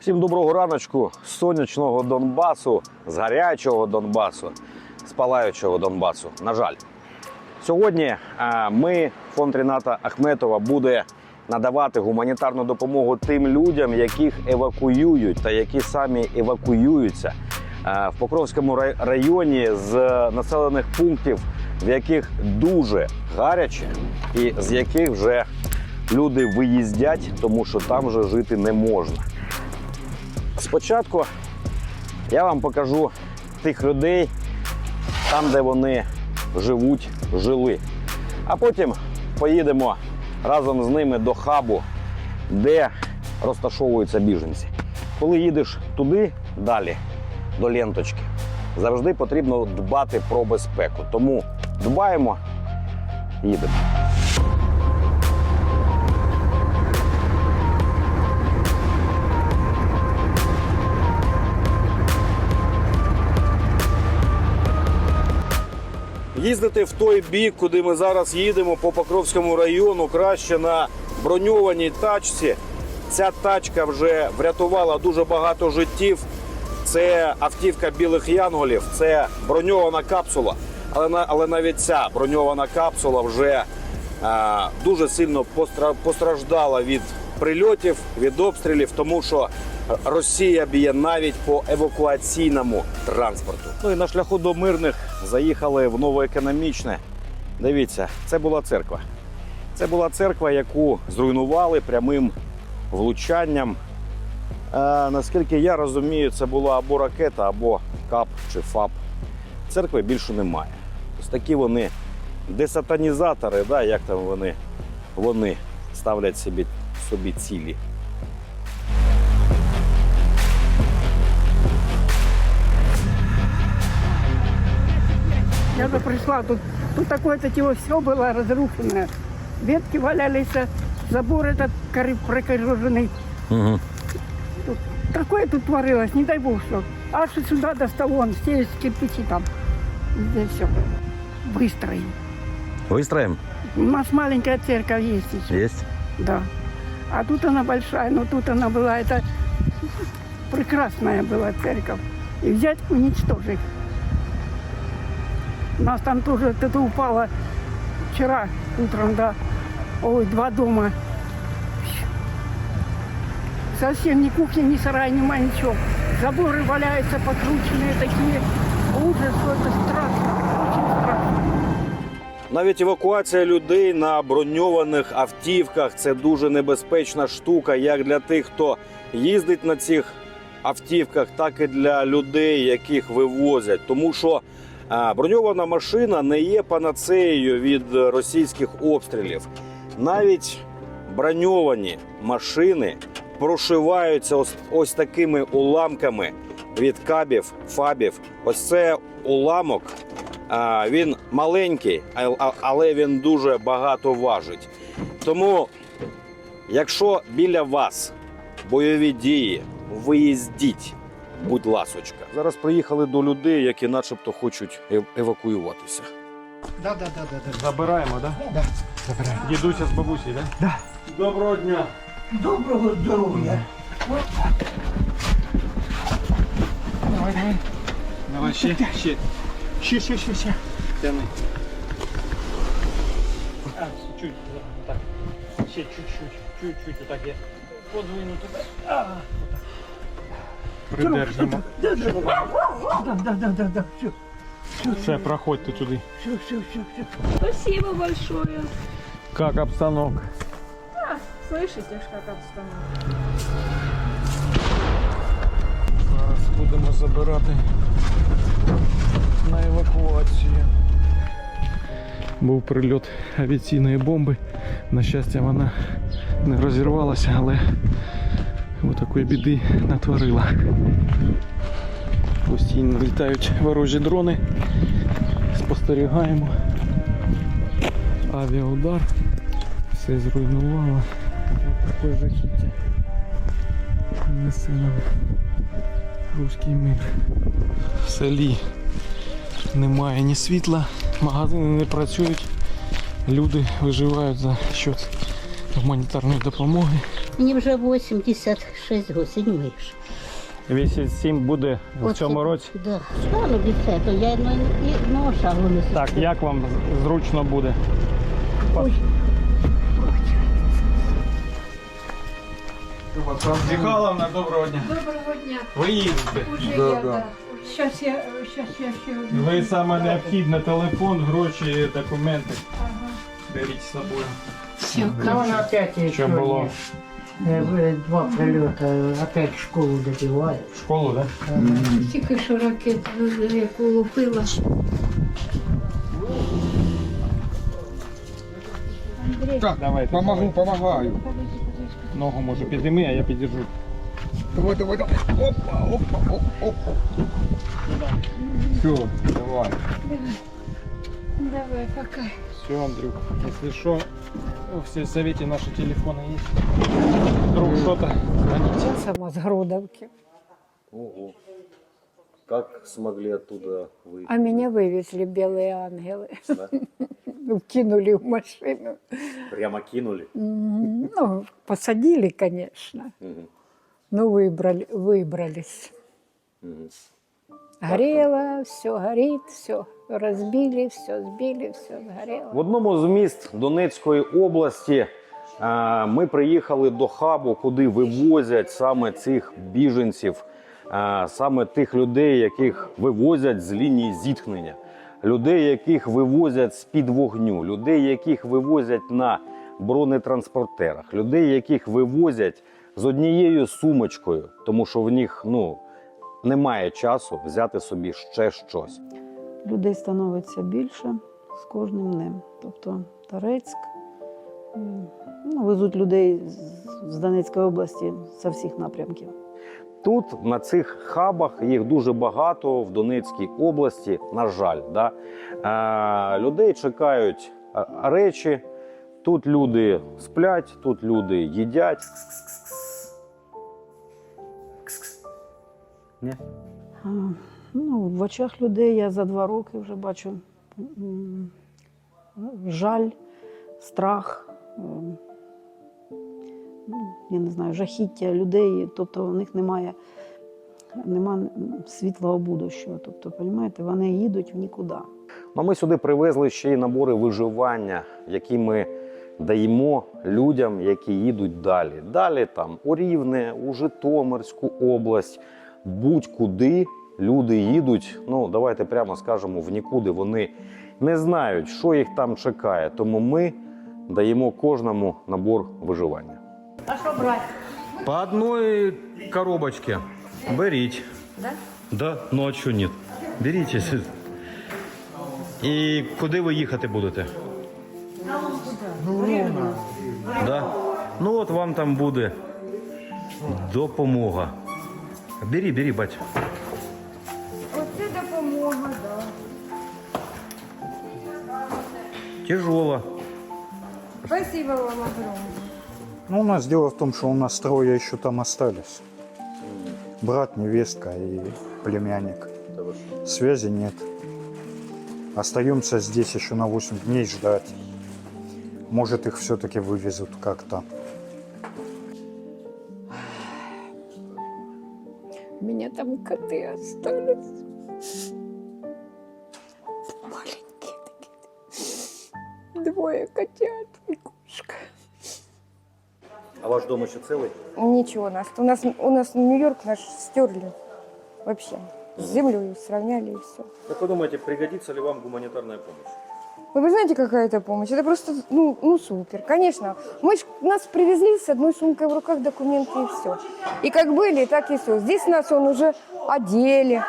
Всім доброго раночку з сонячного Донбасу, з гарячого Донбасу, з палаючого Донбасу. На жаль, сьогодні е, ми, фонд Ріната Ахметова, буде надавати гуманітарну допомогу тим людям, яких евакуюють та які самі евакуюються е, в Покровському районі з населених пунктів, в яких дуже гаряче, і з яких вже люди виїздять, тому що там вже жити не можна. Спочатку я вам покажу тих людей там, де вони живуть, жили. А потім поїдемо разом з ними до хабу, де розташовуються біженці. Коли їдеш туди далі, до ленточки, завжди потрібно дбати про безпеку. Тому дбаємо, їдемо. Їздити в той бік, куди ми зараз їдемо по Покровському району, краще на броньованій тачці. Ця тачка вже врятувала дуже багато життів. Це автівка білих янголів, це броньована капсула. Але, на- але навіть ця броньована капсула вже а, дуже сильно постраждала від прильотів, від обстрілів, тому що Росія б'є навіть по евакуаційному транспорту. Ну і на шляху до мирних заїхали в новоекономічне. Дивіться, це була церква. Це була церква, яку зруйнували прямим влучанням. Е, наскільки я розумію, це була або ракета, або КАП чи ФАП. Церкви більше немає. Ось такі вони десатанізатори, да, як там вони, вони ставлять собі, собі цілі. Я же пришла, тут, тут такое то все было разрушено. Ветки валялись, забор этот прокореженный. Угу. Тут, такое тут творилось, не дай бог что. Аж сюда достал вон, все кирпичи там. Здесь все. Выстроим. Выстроим? У нас маленькая церковь есть еще. Есть. Да. А тут она большая, но тут она была, это прекрасная была церковь. И взять, уничтожить. У нас там тоже это упало вчера утром, да. Ой, два дома. Совсем ни кухни, ни сарай, ни ничего. Заборы валяются подкрученные такие. Ужас, что это страшно, очень страшно. Навіть евакуація людей на броньованих автівках це дуже небезпечна штука, як для тих, хто їздить на цих автівках, так і для людей, яких вивозять. Тому що а, броньована машина не є панацеєю від російських обстрілів. Навіть броньовані машини прошиваються ось, ось такими уламками від кабів, фабів. Ось це уламок він маленький, але він дуже багато важить. Тому, якщо біля вас бойові дії, виїздіть, будь ласочка. Зараз приїхали до людей, які начебто хочуть ев- евакуюватися. Да, да, да, да, да. Забираємо, так? Да, забираємо. Дідуся з бабусею, так? Да. Доброго дня. Доброго здоров'я. Давай, давай. Давай ще, ще. Ще, ще, ще, ще. Тяни. А, чуть, так. Ще чуть-чуть, чуть-чуть, отак я подвину тебе. А, отак. Придержимо. Да, да, да, да, да, да, да, все. Все, проходьте туди. все, все, все, все. Спасибо большое. Як обстановка? Слышите, ж, как обстановка? Зараз будемо забирати на евакуацію. Був прильот авіаційної бомби. На щастя, вона не розірвалася, але отакої біди натворила. Постійно літають ворожі дрони. Спостерігаємо. Авіаудар. Все зруйнувало. Ось таке жахіття. Несе нам руський мир. В селі немає ні світла, магазини не працюють, люди виживають за счет гуманітарної допомоги. Мені вже 86 років, седьмий ж. 87 буде в Оце- цьому році. Да. Стану цього, я ну, і одного шагу не Так, як вам зручно буде? Ой. Михайловна, доброго дня. Доброго дня. Ви їдете. Уже я, да. Сейчас я, сейчас я ще одну. Ви саме необхідне телефон, гроші, документи. Беріть з собою. Все, Да он опять еще Що було? Два прилета, опять в школу добивает. В школу, так? Тільки що ракету яку лупила. Да? Давайте. Помогу, помогаю. Ногу може підійми, а я підержу. Давай, давай, давай. Опа, опа, оп, опа. Все, давай. Давай, пока. Все, Андрюх, если что, в сельсовете наши телефоны есть. Вдруг что-то звоните. Сама с Грудовки. Ого. Как смогли оттуда выйти? А меня вывезли белые ангелы. Да? Кинули в машину. Прямо кинули? Ну, посадили, конечно. Мгм. Ну, выбрали, выбрались. Мгм. Горело, все горит, все разбили, все сбили, все сгорело. В одному з міст Донецької області е, ми приїхали до хабу, куди вивозять саме цих біженців, е, саме тих людей, яких вивозять з лінії зіткнення, людей, яких вивозять з під вогню, людей, яких вивозять на бронетранспортерах, людей, яких вивозять з однією сумочкою, тому що в них ну немає часу взяти собі ще щось. Людей становиться більше з кожним днем. Тобто Торецьк, ну, везуть людей з- Донецької області з всіх напрямків. Тут на цих хабах їх дуже багато в Донецькій області. На жаль, да? е, людей чекають е, речі. Тут люди сплять, тут люди їдять. Ні? Ну, в очах людей я за два роки вже бачу жаль, страх, ну, я не знаю, жахіття людей, тобто в них немає, немає світлого будущого. Тобто, розумієте, вони їдуть в нікуди. Ну, ми сюди привезли ще й набори виживання, які ми даємо людям, які їдуть далі. Далі там у Рівне, у Житомирську область, будь-куди люди їдуть. Ну, давайте прямо скажемо, в нікуди вони не знають, що їх там чекає. Тому ми даємо кожному набор виживання. А що брати? По одной коробочке. Беріть. Да? Да? Ну а що ні? Беріть. І куди ви їхати будете? Да? Ну от вам там буде допомога. Бери, бери, бать. Оце допомога, да. Тяжело. Спасибо вам огромное. Ну, у нас дело в том, что у нас трое еще там остались. Брат, невестка и племянник. Связи нет. Остаемся здесь еще на 8 дней ждать. Может, их все-таки вывезут как-то. У меня там коты остались. Маленькие такие. Двое котят и кошка. А ваш дом еще целый? Ничего у нас. У нас, у нас Нью-Йорк наш стерли. Вообще. С землей сравняли и все. Как вы думаете, пригодится ли вам гуманитарная помощь? Вы знаете, какая это помощь? Это просто, ну, ну супер. Конечно. Мы ж, нас привезли с одной сумкой в руках, документы и все. И как были, так и все. Здесь нас он уже одели.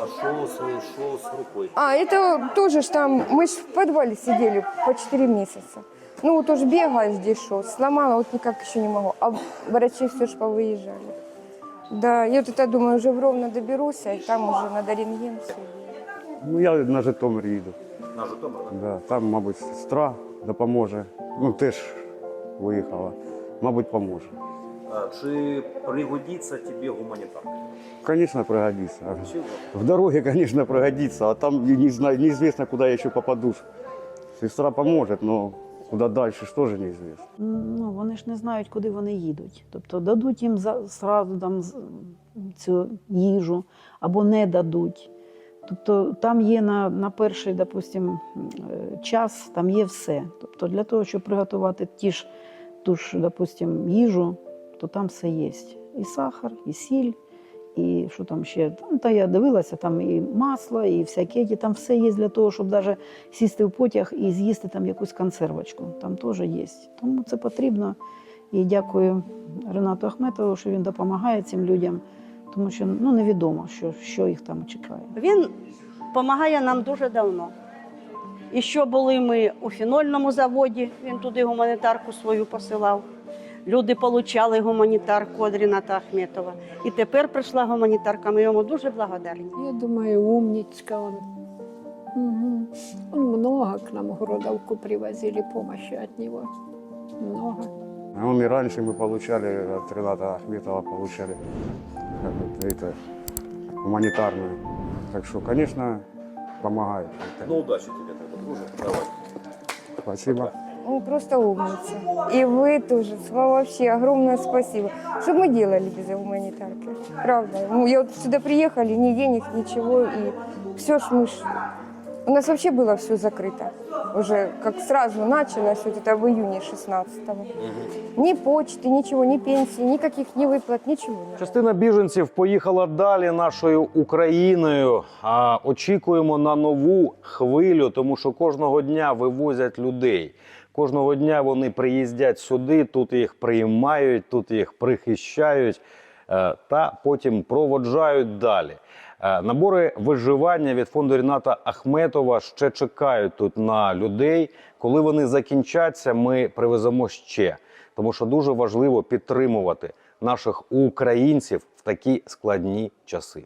А что с, шо с рукой? А, это тоже ж там, мы ж в подвале сидели по 4 месяца. Ну вот уж бегаю здесь шел, сломала, вот никак еще не могу. А врачи все ж повыезжали. Да, я вот это думаю, уже в Ровно доберусь, и там уже надо рентген все. Ну, я на Житомир їду. На Житомир, да? Да. Там, мабуть, сестра допоможе. Ну, теж виїхала. Мабуть, поможе. А, Чи пригодится тебе гуманитарка? Звісно, пригодиться. Чего? В дороге, звісно, пригодится, а там не знаю, неизвестно, куда я ще попаду. Сестра поможет, но Куда дальше, что же неизвестно. Ну, вони ж не знають, куди вони їдуть. Тобто дадуть їм за, зразу там, з- цю їжу або не дадуть. Тобто там є на, на перший, допустим, е, час, там є все. Тобто для того, щоб приготувати ті ж, ту ж, допустим, їжу, то там все є. І сахар, і сіль, і що там ще. Ну, та я дивилася, там і масло, і всяке, там все є для того, щоб навіть сісти в потяг і з'їсти там якусь консервочку. Там теж є. Тому це потрібно. І дякую Ренату Ахметову, що він допомагає цим людям, тому що ну, невідомо, що, що їх там чекає. Він допомагає нам дуже давно. І що були ми у фінольному заводі, він туди гуманітарку свою посилав. Люди отримали гуманітарку від Ріната Ахметова. І тепер прийшла гуманітарка. Ми йому дуже благодарні. Я думаю, умничка он. Он много к нам городовку привозили помощи от него. Много. А он и раньше мы получали от Рената Ахметова, получали э, это, гуманитарную. Так что, конечно, помогает. Ну, удачі тобі треба, друже. Давай. Спасибо. Он просто умница. И вы тоже. Вам вообще огромное спасибо. Что мы делали без гуманитарки? Правда. Ну, я вот сюда приехали, ни денег, ничего. И все ж мы ж... У нас вообще было все закрыто. Уже как сразу началось, вот это в июне 16-го. Ни почты, ничего, ни пенсии, никаких ни выплат, ничего. нет. Частина біженців поїхала далі нашою Україною. А очікуємо на нову хвилю, тому що кожного дня вивозять людей. Кожного дня вони приїздять сюди, тут їх приймають, тут їх прихищають е, та потім проводжають далі. Е, Набори виживання від фонду Ріната Ахметова ще чекають тут на людей. Коли вони закінчаться, ми привеземо ще, тому що дуже важливо підтримувати наших українців в такі складні часи.